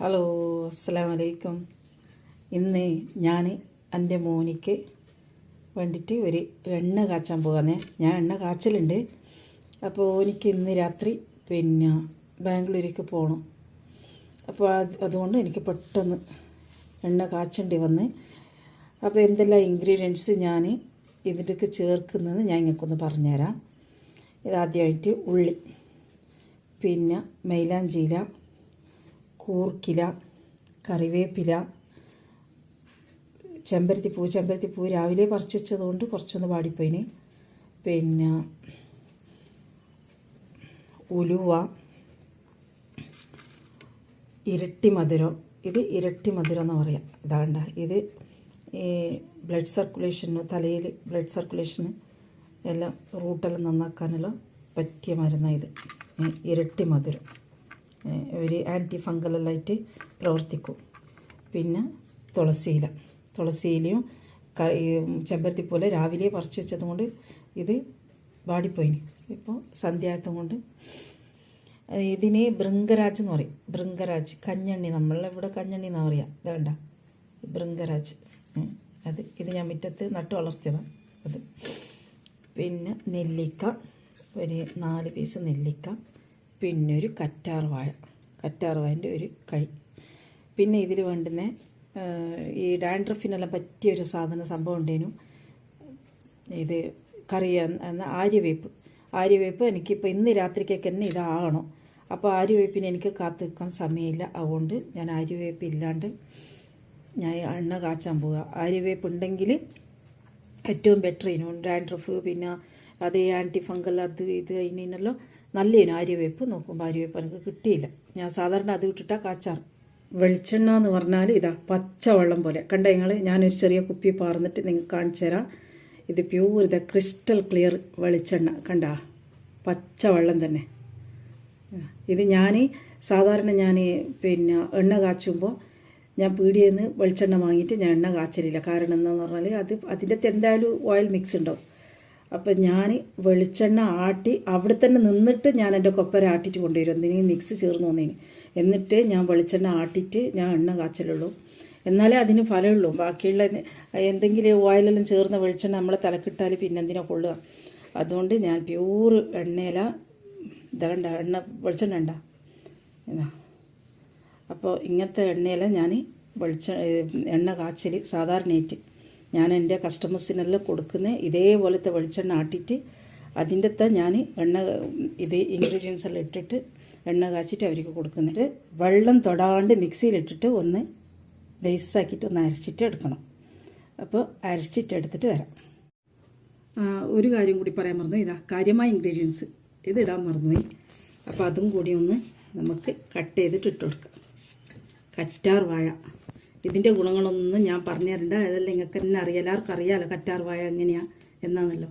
Hello അസ്സാം വലൈക്കും ഇന്ന് ഞാൻ എന്റെ മോനിക്ക് വേണ്ടിയിട്ട് ഒരു എണ്ണ കാച്ചാൻ പോകാന്നേ. ഞാൻ എണ്ണ കാച്ചലുണ്ട്. അപ്പോൾ എനിക്ക് ഇന്ന് രാത്രി പിന്നെ ബാംഗ്ലൂരേക്ക് പോകണം അപ്പോൾ അത് അതുകൊണ്ട് എനിക്ക് പെട്ടെന്ന് എണ്ണ കാച്ചേണ്ടി വന്ന്. അപ്പോൾ എന്തെല്ലാം ഇൻഗ്രീഡിയൻസ് ഞാൻ ഇതിലേക്ക് ചേർക്കുന്നത് ഞാൻ നിങ്ങൾക്കൊന്ന് പറഞ്ഞുതരാം. ഇതാദ്യമായിട്ട് ഉള്ളി പിന്നെ മൈലാഞ്ചീല കൂർക്കില കറിവേപ്പില ചെമ്പരത്തിപ്പൂ ചെമ്പരത്തിപ്പൂ രാവിലെ പറിച്ച് വെച്ചതുകൊണ്ട് കുറച്ചൊന്ന് പാടിപ്പോയിന് പിന്നെ ഉലുവ ഇരട്ടി മധുരം. ഇത് ഇരട്ടി മധുരം എന്ന് പറയാം. ഇതാണ്ട ഇത് ഈ ബ്ലഡ് സർക്കുലേഷന് തലയിൽ ബ്ലഡ് സർക്കുലേഷന് എല്ലാം റൂട്ടെല്ലാം നന്നാക്കാനെല്ലാം പറ്റിയ മരുന്നാണ് ഇത്. ഇരട്ടി മധുരം. ഒരു ആന്റി ഫംഗലായിട്ട് പ്രവർത്തിക്കും. പിന്നെ തുളസിയില തുളസിയിലയും ചെമ്പരത്തി പോലെ രാവിലെ പറിച്ചു വെച്ചത് കൊണ്ട് ഇത് വാടിപ്പോയി. ഇപ്പോൾ സന്ധ്യായത്തും കൊണ്ട് ഇതിന് ബൃങ്കരാജ് എന്ന് പറയും. ബൃങ്കരാജ് കഞ്ഞണ്ണി. നമ്മളിവിടെ കഞ്ഞണ്ണി എന്നാ പറയുക വേണ്ട ബൃങ്കരാജ്. അത് ഇത് ഞാൻ മുറ്റത്ത് നട്ടു വളർത്തിയതാണ് അത്. പിന്നെ നെല്ലിക്ക. ഒരു നാല് പീസ് നെല്ലിക്ക. പിന്നെ ഒരു കറ്റാർ വാഴ. കറ്റാർ വാഴന്റെ ഒരു കൈ. പിന്നെ ഇതിൽ വേണ്ടുന്ന ഈ ഡാൻഡ്രഫിനെല്ലാം പറ്റിയ ഒരു സാധന സംഭവം ഉണ്ടേനു. ഇത് കറി എന്ന ആര്യവേപ്പ്. ആര്യവേപ്പ് എനിക്കിപ്പോൾ ഇന്ന് രാത്രിക്കൊക്കെ തന്നെ ഇതാകണം. അപ്പോൾ ആര്യവേപ്പിന് എനിക്ക് കാത്തു നിൽക്കാൻ സമയമില്ല. അതുകൊണ്ട് ഞാൻ ആര്യവേപ്പ് ഇല്ലാണ്ട് ഞാൻ എണ്ണ കാച്ചാൻ പോവുക ആര്യവേപ്പ് ഉണ്ടെങ്കിൽ ഏറ്റവും ബെറ്റർ ഇതിനും ഡാൻഡ്രഫ് പിന്നെ അതേ ആന്റി ഫംഗൽ അത് ഇത് അതിനെല്ലാം നല്ലതിനും ആര്യവേപ്പ് നോക്കുമ്പോൾ ആര്യവേപ്പ് എനിക്ക് കിട്ടിയില്ല. ഞാൻ സാധാരണ അത് ഇട്ടിട്ടാ കാച്ചാറ്. വെളിച്ചെണ്ണ എന്ന് പറഞ്ഞാൽ ഇതാ പച്ചവെള്ളം പോലെ. കണ്ട നിങ്ങൾ ഞാനൊരു ചെറിയ കുപ്പി പാർന്നിട്ട് നിങ്ങൾക്ക് കാണിച്ചു തരാം. ഇത് പ്യൂർ ഇതാ ക്രിസ്റ്റൽ ക്ലിയർ വെളിച്ചെണ്ണ. കണ്ട? പച്ചവെള്ളം തന്നെ. ഇത് ഞാൻ സാധാരണ ഞാൻ പിന്നെ എണ്ണ കാച്ചുമ്പോൾ ഞാൻ പീടിയിൽ നിന്ന് വെളിച്ചെണ്ണ വാങ്ങിയിട്ട് ഞാൻ എണ്ണ കാച്ചലില്ല. കാരണം എന്താണെന്ന് പറഞ്ഞാൽ അത് അതിന്റെ എന്തായാലും ഓയിൽ മിക്സ് ഉണ്ടാവും. അപ്പം ഞാൻ വെളിച്ചെണ്ണ ആട്ടി അവിടെ തന്നെ നിന്നിട്ട് ഞാൻ എന്റെ കൊപ്പര ആട്ടിയിട്ട് കൊണ്ടുവരും എന്തെങ്കിലും മിക്സ് ചേർന്ന് വന്നതിന് എന്നിട്ട് ഞാൻ വെളിച്ചെണ്ണ ആട്ടിയിട്ട് ഞാൻ എണ്ണ കാച്ചലുള്ളൂ. എന്നാലേ അതിന് ഫലമുള്ളൂ. ബാക്കിയുള്ള എന്തെങ്കിലും ഓയിലെല്ലാം ചേർന്ന വെളിച്ചെണ്ണ നമ്മളെ തലക്കിട്ടാൽ പിന്നെ എന്തിനാ കൊള്ളുക? അതുകൊണ്ട് ഞാൻ പ്യൂർ എണ്ണയില ഇതണ്ട എണ്ണ വെളിച്ചെണ്ണ ഉണ്ട. അപ്പോൾ ഇങ്ങനത്തെ എണ്ണയില ഞാൻ വെളിച്ച എണ്ണ കാച്ചൽ സാധാരണയായിട്ട്. ഞാൻ എന്റെ കസ്റ്റമേഴ്സിനെല്ലാം കൊടുക്കുന്ന ഇതേപോലത്തെ വെളിച്ചെണ്ണ ആട്ടിയിട്ട് അതിന്റെ തന്നെ ഞാൻ എണ്ണ ഇത് ഇൻഗ്രീഡിയൻസ് എല്ലാം ഇട്ടിട്ട് എണ്ണ കാച്ചിട്ട് അവർക്ക് കൊടുക്കുന്നുണ്ട്. വെള്ളം തൊടാണ്ട് മിക്സിയിലിട്ടിട്ട് ഒന്ന് ബേസാക്കിയിട്ട് ഒന്ന് അരച്ചിട്ട് എടുക്കണം. അപ്പോൾ അരച്ചിട്ട് എടുത്തിട്ട് വരാം. ഒരു കാര്യം കൂടി പറയാൻ മറന്നു ഇതാ കാര്യമായ ഇൻഗ്രീഡിയൻസ് ഇത് ഇടാൻ മറന്നുപോയി. അപ്പോൾ അതും കൂടി ഒന്ന് നമുക്ക് കട്ട് ചെയ്തിട്ട് ഇട്ട് കൊടുക്കാം. കറ്റാർ വാഴ. ഇതിന്റെ ഗുണങ്ങളൊന്നും ഞാൻ പറഞ്ഞു തരണ്ട അതെല്ലാം നിങ്ങൾക്ക് തന്നെ അറിയാം. എല്ലാവർക്കും അറിയാമല്ലോ കറ്റാർവായ എങ്ങനെയാണ് എന്നാണല്ലോ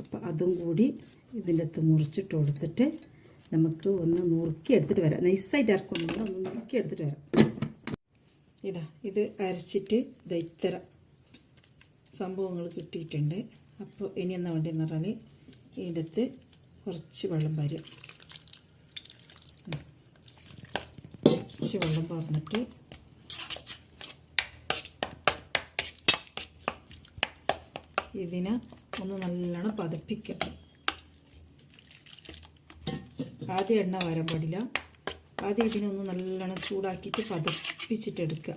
അപ്പോൾ അതും കൂടി ഇതിന്റെ അകത്ത് മുറിച്ചിട്ട് കൊടുത്തിട്ട് നമുക്ക് ഒന്ന് നുറുക്കി എടുത്തിട്ട് വരാം. നൈസായിട്ട് അരക്കൊന്നുമില്ല ഒന്ന് നുറുക്കി എടുത്തിട്ട് വരാം. ഇതാ ഇത് അരച്ചിട്ട് ഇതാ ഇത്തരം സംഭവങ്ങൾ കിട്ടിയിട്ടുണ്ട്. അപ്പോൾ ഇനി എന്നാ വേണ്ടതെന്ന് പറഞ്ഞാൽ ഇതിന്റെ കുറച്ച് വെള്ളം വരും കുറച്ച് വെള്ളം പാർന്നിട്ട് ഇതിനെ ഒന്ന് നല്ലോണം പതപ്പിക്കണം ആദ്യം എണ്ണ വരാൻ പാടില്ല. ആദ്യം ഇതിനൊന്ന് നല്ലോണം ചൂടാക്കിയിട്ട് പതപ്പിച്ചിട്ടെടുക്കുക.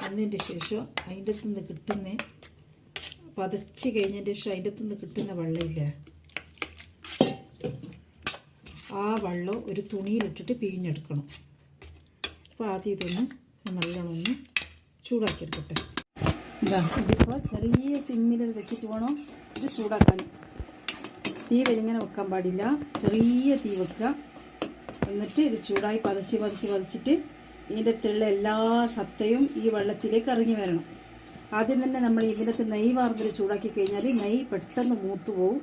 അതിന്റെ ശേഷം അതിന്റെ നിന്ന് കിട്ടുന്ന പതച്ച് കഴിഞ്ഞതിന്റെ ശേഷം അതിന്റെ നിന്ന് കിട്ടുന്ന വെള്ളമില്ലേ? ആ വെള്ളം ഒരു തുണിയിലിട്ടിട്ട് പിഴിഞ്ഞെടുക്കണം. അപ്പോൾ ആദ്യം ഇതൊന്ന് നല്ലോണം ഒന്ന് ചൂടാക്കിയെടുക്കട്ടെ. ഇതാ ഇതിപ്പോൾ ചെറിയ സിമ്മിൽ വെച്ചിട്ട് വേണം ഇത് ചൂടാക്കാൻ. തീ വലിങ്ങനെ വെക്കാൻ പാടില്ല. ചെറിയ തീ വെക്കുക. എന്നിട്ട് ഇത് ചൂടായി പതച്ച് പതച്ച് പതച്ചിട്ട് ഇതിന്റെ അകത്തുള്ള എല്ലാ സത്തയും ഈ വെള്ളത്തിലേക്ക് ഇറങ്ങി വരണം. ആദ്യം തന്നെ നമ്മൾ ഇതിനകത്ത് നെയ് വാർന്നിൽ ചൂടാക്കി കഴിഞ്ഞാൽ നെയ് പെട്ടെന്ന് മൂത്ത് പോവും.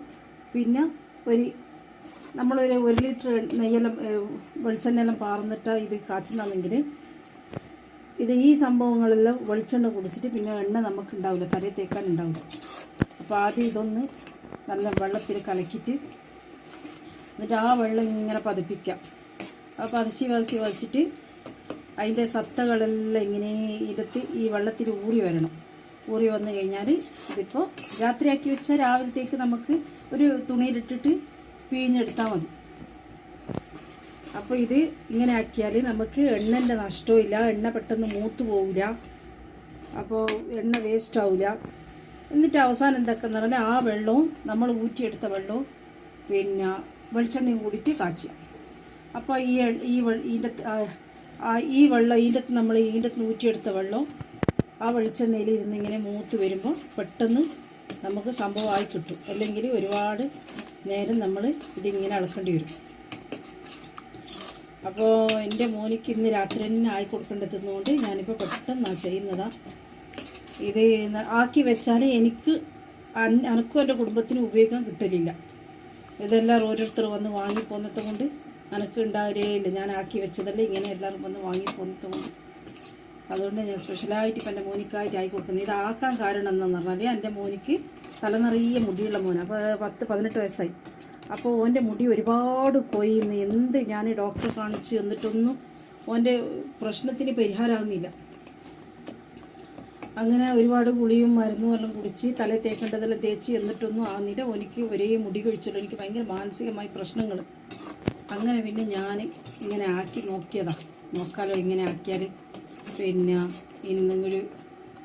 പിന്നെ ഒരു നമ്മളൊരു ഒരു ലിറ്റർ നെയ്യെല്ലാം വെളിച്ചെണ്ണയെല്ലാം പാർന്നിട്ട് ഇത് കാച്ചുന്നെങ്കിൽ ഇത് ഈ സംഭവങ്ങളെല്ലാം വെളിച്ചെണ്ണ കുടിച്ചിട്ട് പിന്നെ എണ്ണ നമുക്ക് ഉണ്ടാവില്ല തലയിൽ തേക്കാൻ ഉണ്ടാവില്ല അപ്പോൾ ആദ്യം ഇതൊന്ന് നല്ല വെള്ളത്തിൽ കലക്കിയിട്ട് എന്നിട്ട് ആ വെള്ളം ഇങ്ങനെ പതിപ്പിക്കാം. ആ പതച്ച് പതിച്ച് പതിച്ചിട്ട് അതിന്റെ സത്തകളെല്ലാം ഇങ്ങനെ എടുത്ത് ഈ വെള്ളത്തിൽ ഊറി വരണം. ഊറി വന്നു കഴിഞ്ഞാൽ ഇതിപ്പോൾ രാത്രിയാക്കി വെച്ചാൽ രാവിലത്തേക്ക് നമുക്ക് ഒരു തുണിയിലിട്ടിട്ട് പിഴിഞ്ഞെടുത്താൽ മതി. അപ്പോൾ ഇത് ഇങ്ങനെ ആക്കിയാൽ നമുക്ക് എണ്ണന്റെ നഷ്ടമില്ല എണ്ണ പെട്ടെന്ന് മൂത്ത് പോവില്ല അപ്പോൾ എണ്ണ വേസ്റ്റ് ആവില്ല എന്നിട്ട് അവസാനം എന്തൊക്കെയെന്ന് പറഞ്ഞാൽ ആ വെള്ളവും നമ്മൾ ഊറ്റിയെടുത്ത വെള്ളവും പിന്നെ വെളിച്ചെണ്ണയും കൂടിയിട്ട് കാച്ചുക അപ്പോൾ ഈ ഈ ഇതിന്റെ ഈ വെള്ളം ഇതിന്റെ നമ്മൾ ഇതിന്റെ ഊറ്റിയെടുത്ത വെള്ളം ആ വെളിച്ചെണ്ണയിൽ ഇരുന്ന് ഇങ്ങനെ മൂത്ത് വരുമ്പോൾ പെട്ടെന്ന് നമുക്ക് സംഭവമായി കിട്ടും. അല്ലെങ്കിൽ ഒരുപാട് നേരം നമ്മൾ ഇതിങ്ങനെ അളക്കേണ്ടി വരും. അപ്പോൾ എന്റെ മോനിക്ക് ഇന്ന് രാത്രി തന്നെ ആയി കൊടുക്കേണ്ടതെന്നുകൊണ്ട് ഞാനിപ്പോൾ പെട്ടെന്നാണ് ചെയ്യുന്നതാണ് ഇത് ആക്കി വെച്ചാൽ എനിക്ക് അനക്കും എന്റെ കുടുംബത്തിന് ഉപയോഗിക്കാൻ കിട്ടലില്ല. ഇതെല്ലാം ഓരോരുത്തർ വന്ന് വാങ്ങിപ്പോന്നത് കൊണ്ട് എനക്ക് ഉണ്ടാവരേ ഇല്ല ഞാൻ ആക്കി വെച്ചതല്ലേ ഇങ്ങനെ എല്ലാവരും വന്ന് വാങ്ങിപ്പോന്നത് കൊണ്ട്. അതുകൊണ്ട് ഞാൻ സ്പെഷ്യലായിട്ട് ഇപ്പം എന്റെ മോനിക്കായിട്ട് ആയി കൊടുക്കുന്നത് ഇതാക്കാൻ കാരണം എന്താണെന്ന് പറഞ്ഞാൽ എന്റെ മോനിക്ക് തല നിറയെ മുടിയുള്ള മോൻ അപ്പോൾ പത്ത് പതിനെട്ട് വയസ്സായി. അപ്പോൾ ഓന്റെ മുടി ഒരുപാട് കൊയ്യുന്നു എന്ത് ഞാൻ ഡോക്ടറെ കാണിച്ച് എന്നിട്ടൊന്നും ഓന്റെ പ്രശ്നത്തിന് പരിഹാരമാകുന്നില്ല അങ്ങനെ ഒരുപാട് ഗുളിയും മരുന്നും എല്ലാം കുടിച്ച് തല തേക്കേണ്ടതെല്ലാം തേച്ച് എന്നിട്ടൊന്നും ആകുന്നില്ല എനിക്ക് ഒരേ മുടി കഴിച്ചുള്ളൂ എനിക്ക് ഭയങ്കര മാനസികമായി പ്രശ്നങ്ങൾ അങ്ങനെ പിന്നെ ഞാൻ ഇങ്ങനെ ആക്കി നോക്കിയതാണ് നോക്കാലോ ഇങ്ങനെ ആക്കിയാൽ പിന്നെ ഇന്നെങ്കിലും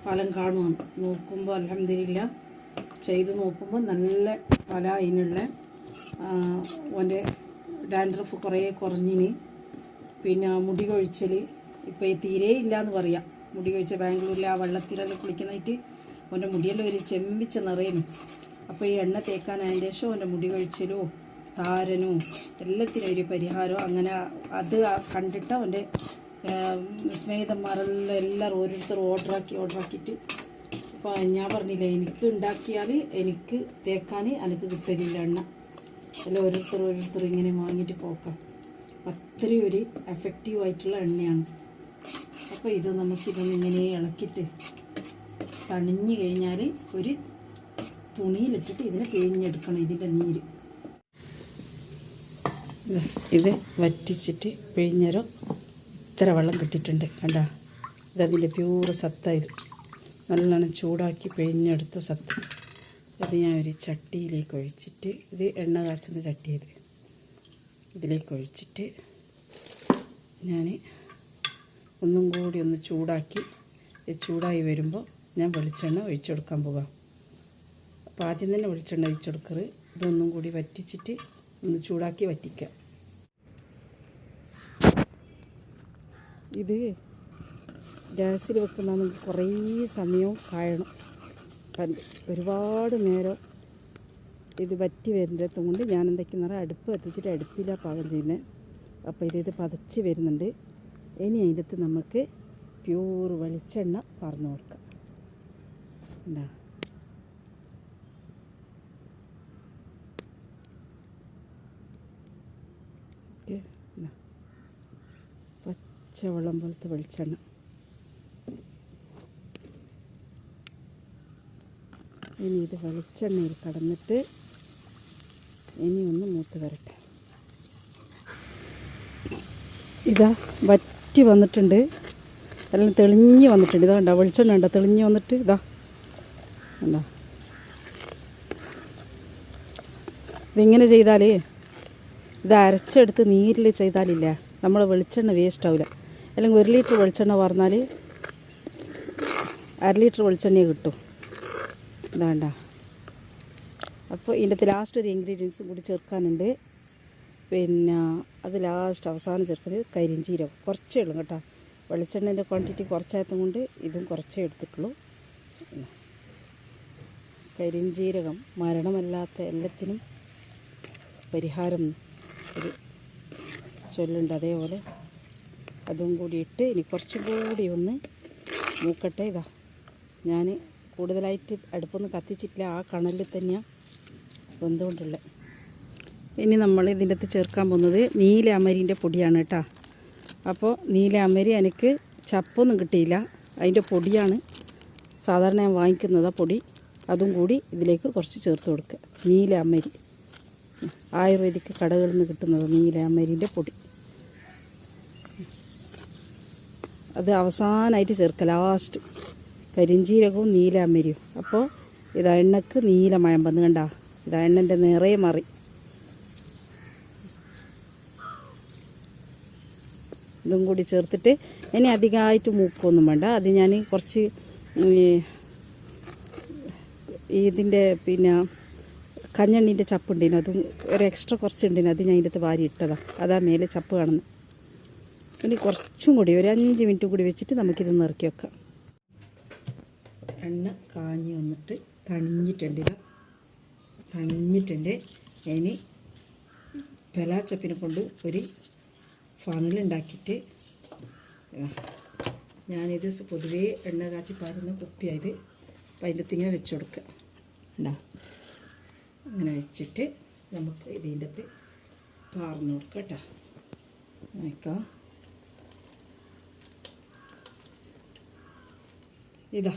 ഫലം കാണുമെന്ന് നോക്കുമ്പോൾ അലഹമില്ല ചെയ്ത് നോക്കുമ്പോൾ നല്ല ഫല അതിനുള്ള ഓന്റെ ഡാൻഡ്രഫ് കുറേ കുറഞ്ഞിന്. പിന്നെ മുടി കൊഴിച്ചൽ ഇപ്പോൾ തീരെ ഇല്ല എന്ന് പറയാം. മുടി കൊഴിച്ച ബാംഗ്ലൂരിൽ ആ വെള്ളത്തിലെല്ലാം കുളിക്കുന്നതായിട്ട് ഓന്റെ മുടിയെല്ലാം ഒരു ചെമ്പിച്ച നിറയുന്നു അപ്പോൾ ഈ എണ്ണ തേക്കാൻ അതിന്റെ ശേഷം ഓന്റെ മുടി കൊഴിച്ചലോ താരനോ എല്ലാത്തിനും ഒരു പരിഹാരമോ അങ്ങനെ അത് കണ്ടിട്ട് അവന്റെ സ്നേഹിതന്മാരെല്ലാം എല്ലാവരും ഓരോരുത്തർ ഓർഡറാക്കി ഓർഡറാക്കിയിട്ട് അപ്പോൾ ഞാൻ പറഞ്ഞില്ല എനിക്ക് ഉണ്ടാക്കിയാൽ എനിക്ക് തേക്കാൻ എനിക്ക് കിട്ടലില്ല എണ്ണ. എല്ലാം ഓരോരുത്തർ ഓരോരുത്തർ ഇങ്ങനെ വാങ്ങിയിട്ട് പോക്കാം. അത്രയും ഒരു എഫക്റ്റീവ് ആയിട്ടുള്ള എണ്ണയാണ്. അപ്പോൾ ഇത് നമുക്കിതൊന്ന് ഇങ്ങനെ ഇളക്കിയിട്ട് തണിഞ്ഞു കഴിഞ്ഞാൽ ഒരു തുണിയിലിട്ടിട്ട് ഇതിനെ പിഴിഞ്ഞെടുക്കണം ഇതിന്റെ നീര്. ഇത് വറ്റിച്ചിട്ട് പിഴിഞ്ഞേരം ഇത്ര വെള്ളം കിട്ടിയിട്ടുണ്ട്. കണ്ട? ഇതതിന്റെ പ്യൂർ ഇത്. നല്ലോണം ചൂടാക്കി പിഴിഞ്ഞെടുത്ത സത്ത്. ഇത് ഞാൻ ഒരു ചട്ടിയിലേക്ക് ഒഴിച്ചിട്ട് ഇത് എണ്ണ കാച്ചുന്ന ചട്ടിയത് ഇതിലേക്ക് ഒഴിച്ചിട്ട് ഞാൻ ഒന്നും കൂടി ഒന്ന് ചൂടാക്കി ചൂടായി വരുമ്പോൾ ഞാൻ വെളിച്ചെണ്ണ ഒഴിച്ചു കൊടുക്കാൻ പോകാം അപ്പോൾ ആദ്യം തന്നെ വെളിച്ചെണ്ണ ഒഴിച്ചു കൊടുക്കറ്. ഇതൊന്നും കൂടി വറ്റിച്ചിട്ട് ഒന്ന് ചൂടാക്കി വറ്റിക്കാം. ഇത് ഗ്യാസിൽ വെക്കുന്ന നമുക്ക് കുറേ സമയവും കായണം. ഒരുപാട് നേരം ഇത് വറ്റി വരുന്നിടത്തും കൊണ്ട് ഞാൻ എന്തൊക്കെ നിറ അടുപ്പ് കത്തിച്ചിട്ട് അടുപ്പിലാണ് പാകം ചെയ്യുന്നത് അപ്പോൾ ഇത് പതച്ച് വരുന്നുണ്ട്. ഇനി അതിന്റെ അകത്ത് നമുക്ക് പ്യൂർ വെളിച്ചെണ്ണ പറഞ്ഞു കൊടുക്കാം. ഉണ്ടാ പച്ചവെള്ളം പോലത്തെ വെളിച്ചെണ്ണ. ഇനി ഇത് വെളിച്ചെണ്ണയിൽ കടന്നിട്ട് ഇനി ഒന്ന് മൂത്ത് വരട്ടെ. ഇതാ വറ്റി വന്നിട്ടുണ്ട്. എല്ലാം തെളിഞ്ഞ് വന്നിട്ടുണ്ട്. ഇതാ കണ്ടോ വെളിച്ചെണ്ണ കണ്ടോ തെളിഞ്ഞ് വന്നിട്ട് ഇതാ കണ്ടോ. ഇതിങ്ങനെ ചെയ്താൽ ഇത് അരച്ചെടുത്ത് നീരിൽ ചെയ്താലില്ല. നമ്മൾ വെളിച്ചെണ്ണ വേസ്റ്റ് ആവില്ല അല്ലെങ്കിൽ ഒരു ലിറ്റർ വെളിച്ചെണ്ണ പറഞ്ഞാൽ അര ലിറ്റർ വെളിച്ചെണ്ണയെ കിട്ടും. ഇതാണ്ട. അപ്പോൾ ഇതിന്റെ ലാസ്റ്റ് ഒരു ഇൻഗ്രീഡിയൻസും കൂടി ചേർക്കാനുണ്ട്. പിന്നെ അത് ലാസ്റ്റ് അവസാനം ചേർക്കുന്നത് കരിഞ്ചീരകം കുറച്ചേ ഉള്ളൂ കേട്ടോ. വെളിച്ചെണ്ണേന്റെ ക്വാണ്ടിറ്റി കുറച്ചായതും കൊണ്ട് ഇതും കുറച്ചേ എടുത്തിട്ടുള്ളൂ. കരിഞ്ചീരകം മരണമല്ലാത്ത എല്ലാത്തിനും പരിഹാരം ഒരു ചൊല്ലുണ്ട് അതേപോലെ. അതും കൂടി ഇട്ട് ഇനി കുറച്ചും കൂടി ഒന്ന് മൂക്കട്ടെ. ഇതാ. ഞാൻ കൂടുതലായിട്ട് അടുപ്പൊന്നും കത്തിച്ചിട്ടില്ല. ആ കണലിൽ തന്നെയാണ് വെന്തുകൊണ്ടുള്ളത്. ഇനി നമ്മൾ ഇതിന്റെ അകത്ത് ചേർക്കാൻ പോകുന്നത് നീല അമരിന്റെ പൊടിയാണ് കേട്ടോ. അപ്പോൾ നീലാമരി എനിക്ക് ചപ്പൊന്നും കിട്ടിയില്ല. അതിന്റെ പൊടിയാണ് സാധാരണ ഞാൻ വാങ്ങിക്കുന്നത് ആ പൊടി. അതും കൂടി ഇതിലേക്ക് കുറച്ച് ചേർത്ത് കൊടുക്കുക. നീലാമരി ആയുർവേദിക് കടകളിൽ നിന്ന് കിട്ടുന്നത് നീല അമരിന്റെ പൊടി. അത് അവസാനമായിട്ട് ചേർക്കുക. ലാസ്റ്റ്. കരിഞ്ചീരകവും നീലാമരിയും അപ്പോൾ ഇതാ എണ്ണക്ക് നീലമയം വന്ന് കണ്ട. ഇതാ എണ്ണന്റെ നിറയെ മാറി. ഇതും കൂടി ചേർത്തിട്ട് ഇനി അധികമായിട്ട് മൂക്കൊന്നും വേണ്ട. അത് ഞാൻ കുറച്ച് ഇതിന്റെ പിന്നെ കഞ്ഞണ്ണീന്റെ ചപ്പുണ്ടേനു അതും ഒരു എക്സ്ട്രാ കുറച്ചുണ്ടേനു അത് ഞാൻ ഇതിന്റെ വാരി ഇട്ടതാണ് അതാ മേലെ ചപ്പ് കാണുന്നത് ഇനി കുറച്ചും കൂടി ഒരു അഞ്ച് മിനിറ്റ് കൂടി വെച്ചിട്ട് നമുക്കിത് നിറക്കി വെക്കാം. എണ്ണ കാഞ്ഞ് വന്നിട്ട് തണിഞ്ഞിട്ടുണ്ട്. ഇതാ. തണിഞ്ഞിട്ടുണ്ട്. ഇനി പെലാച്ചപ്പിനെ കൊണ്ട് ഒരു ഫണലുണ്ടാക്കിയിട്ട്. ഞാനിത് പൊതുവേ എണ്ണ കാച്ചി പാരുന്ന കുപ്പിയായത് അപ്പം അതിന്റെ തിങ്ങനെ വെച്ച് കൊടുക്കുക ഉണ്ടാ അങ്ങനെ വെച്ചിട്ട് നമുക്ക് ഇതിന്റെ അകത്ത് പാർന്ന് കൊടുക്കാം കേട്ടോ. നോക്കാം. ഇതാ.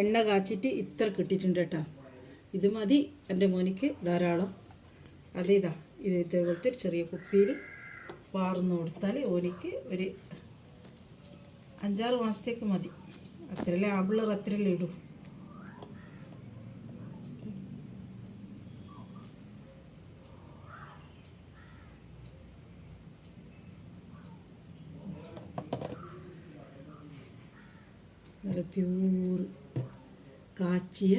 എണ്ണ കാച്ചിട്ട് ഇത്ര കിട്ടിയിട്ടുണ്ട് കേട്ടോ. ഇത് മതി. എന്റെ മോനിക്ക് ധാരാളം. അതിതാ ഇത്. ഇതേപോലത്തെ ഒരു ചെറിയ കുപ്പിയിൽ പാർന്ന് കൊടുത്താൽ ഓനിക്ക് ഒരു അഞ്ചാറ് മാസത്തേക്ക് മതി. അത്രയല്ലേ ലാബിളർ അത്രയല്ലേ ഇടൂ. നല്ല പ്യൂർ കാച്ചിയ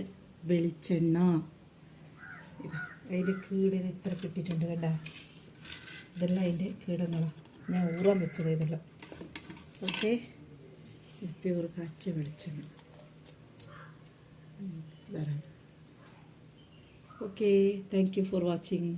വെളിച്ചെണ്ണ. അതിന്റെ കീടിന് ഇത് ഇത്ര കിട്ടിയിട്ടുണ്ട് കണ്ട? ഇതെല്ലാം അതിന്റെ കീടങ്ങളാണ് ഞാൻ ഊറാൻ വെച്ചത് ഇതെല്ലാം. ഓക്കെ. പ്യൂർ കാച്ച വെളിച്ചെണ്ണ. Okay thank you for watching